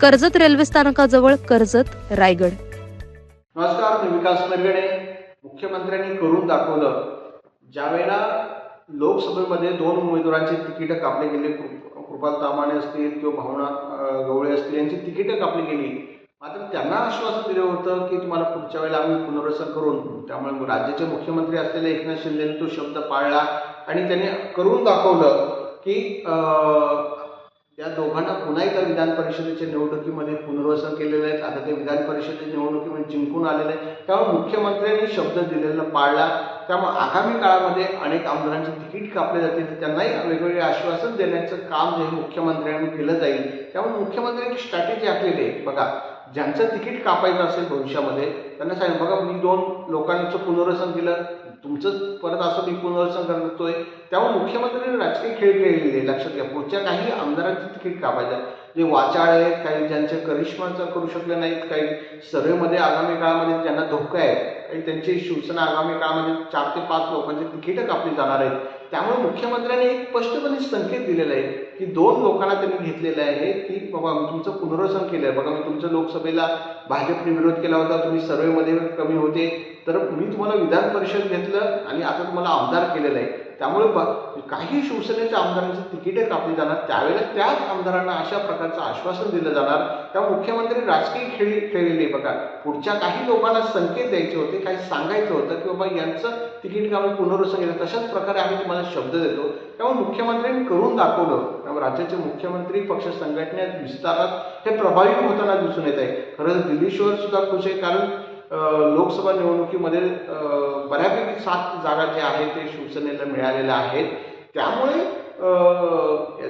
Karjat railway स्थानकाजवळ कर्जत रायगड. नमस्कार मी विकास नरगडे. मुख्यमंत्र्यांनी करून दाखवलं. ज्यावेळेला लोकसभेमध्ये दोन उमेदवारांची तिकीटं कापली गेली कृपाल तामाणे असतील किंवा भावना गवळे असतील यांची तिकीटं कापली गेली. मात्र त्यांना आश्वासन दिलं होतं की तुम्हाला पुढच्या वेळेला आम्ही पुनर्वसन करून त्यामुळे राज्याचे मुख्यमंत्री असलेले एकनाथ शिंदेने तो शब्द पाळला आणि त्यांनी करून दाखवलं की त्या दोघांना पुन्हा एकदा विधान परिषदेच्या निवडणुकीमध्ये पुनर्वसन केलेलं आहे. आता ते विधान परिषदेच्या निवडणुकीमध्ये जिंकून आलेले आहे त्यामुळे मुख्यमंत्र्यांनी शब्द दिलेला पाळला. त्यामुळे आगामी काळामध्ये अनेक आमदारांचे तिकीट कापले जातील. त्यांनाही वेगवेगळे आश्वासन देण्याचं काम जे मुख्यमंत्र्यांनी केलं जाईल. त्यामुळे मुख्यमंत्र्यांची स्ट्रॅटेजी आखलेली आहे. बघा ज्यांचं तिकीट कापायचं असेल भविष्यामध्ये त्यांना सांगितलं बघा मी दोन लोकांचं पुनर्वसन दिलं तुमचं परत असं मी पुनर्वसन करतोय त्यामुळे मुख्यमंत्र्यांनी राजकीय खेळ खेळलेले लक्षात घ्या पुढच्या काही आमदारांचे तिकीट कापायचं जे वाचाळ आहेत काही ज्यांचे करिश्माचं करू शकले नाहीत काही सर्वेमध्ये आगामी काळामध्ये ज्यांना धोका आहे काही त्यांची शिवसेना आगामी काळामध्ये चार ते पाच लोकांची तिकीटं कापली जाणार आहेत. त्यामुळे मुख्यमंत्र्यांनी एक स्पष्टपणे संकेत दिलेला आहे की दोन लोकांना त्यांनी घेतलेलं आहे की बाबा मी तुमचं पुनर्वसन केलं आहे बघा मी तुमच्या लोकसभेला भाजपने विरोध केला होता तुम्ही सर्वेमध्ये कमी होते. तर मी तुम्हाला विधान परिषद घेतलं आणि आता तुम्हाला आमदार केलेलं आहे. त्यामुळे काही शिवसेनेच्या आमदारांची तिकीटे कापली जाणार त्यावेळेला त्याच आमदारांना अशा प्रकारचं आश्वासन दिलं जाणार. त्या मुख्यमंत्री राजकीय खेळ खेळलेली बघा. पुढच्या काही लोकांना संकेत द्यायचे होते काही सांगायचं होतं की बाबा यांचं तिकीट का पुनर्वसन केलं. तशाच प्रकारे आम्ही तुम्हाला शब्द देतो. त्यामुळे मुख्यमंत्र्यांनी करून दाखवलं. त्यामुळे राज्याचे मुख्यमंत्री पक्ष संघटनेत विस्तारात हे प्रभावी होताना दिसून येत आहे. खरं तर दिल्ली सुद्धा खुश आहे. कारण लोकसभा निवडणुकीमध्ये बऱ्यापैकी सात जागा ज्या आहेत ते शिवसेनेला मिळालेल्या आहेत. त्यामुळे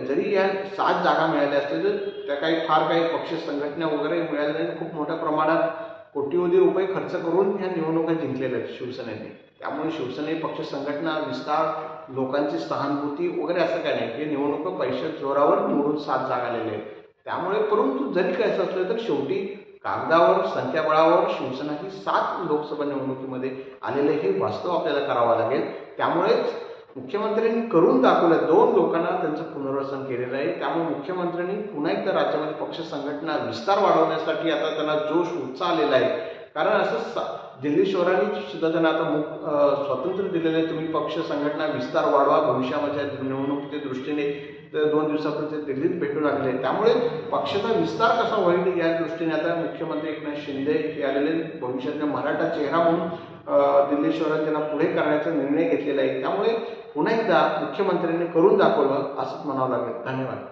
जरी या सात जागा मिळाल्या असतील तर त्या काही फार काही पक्ष संघटना वगैरे मिळाल्या नाही खूप मोठ्या प्रमाणात कोटीवधी रुपये खर्च करून ह्या निवडणुका जिंकलेल्या आहेत शिवसेनेने. त्यामुळे शिवसेने पक्ष संघटना विस्तार लोकांची सहानुभूती वगैरे असं काय नाही. हे निवडणुका पैशा जोरावर निवडून सात जागा आलेले आहेत. त्यामुळे परंतु जरी काय असं असलं तर शेवटी कागदावर संख्याबळावर शिवसेना ही सात लोकसभा निवडणुकीमध्ये आलेले हे वास्तव आपल्याला करावं लागेल. त्यामुळेच मुख्यमंत्र्यांनी करून दाखवलं दोन लोकांना त्यांचं पुनर्वसन केलेलं आहे. त्यामुळे मुख्यमंत्र्यांनी पुन्हा एकदा राज्यामध्ये पक्ष संघटना विस्तार वाढवण्यासाठी आता त्यांना जोश उत्साह आलेला आहे. कारण असं सा- दिल्ली शहरांनी सुद्धा त्यांना आता मुख स्वातंत्र्य दिलेलं आहे. तुम्ही पक्ष संघटना विस्तार वाढवा. भविष्यामध्ये निवडणुकीच्या दृष्टीने दोन दिवसापूर्वी ते दिल्लीत भेटू लागले. त्यामुळे पक्षाचा विस्तार कसा होईल या दृष्टीने आता मुख्यमंत्री एकनाथ शिंदे हे आलेले भविष्यातल्या भविष्यातला मराठा चेहरा म्हणून दिल्ली शहरात त्यांना पुढे करण्याचा निर्णय घेतलेला आहे. त्यामुळे पुन्हा एकदा मुख्यमंत्र्यांनी करून दाखवलं असंच म्हणावं लागेल. धन्यवाद.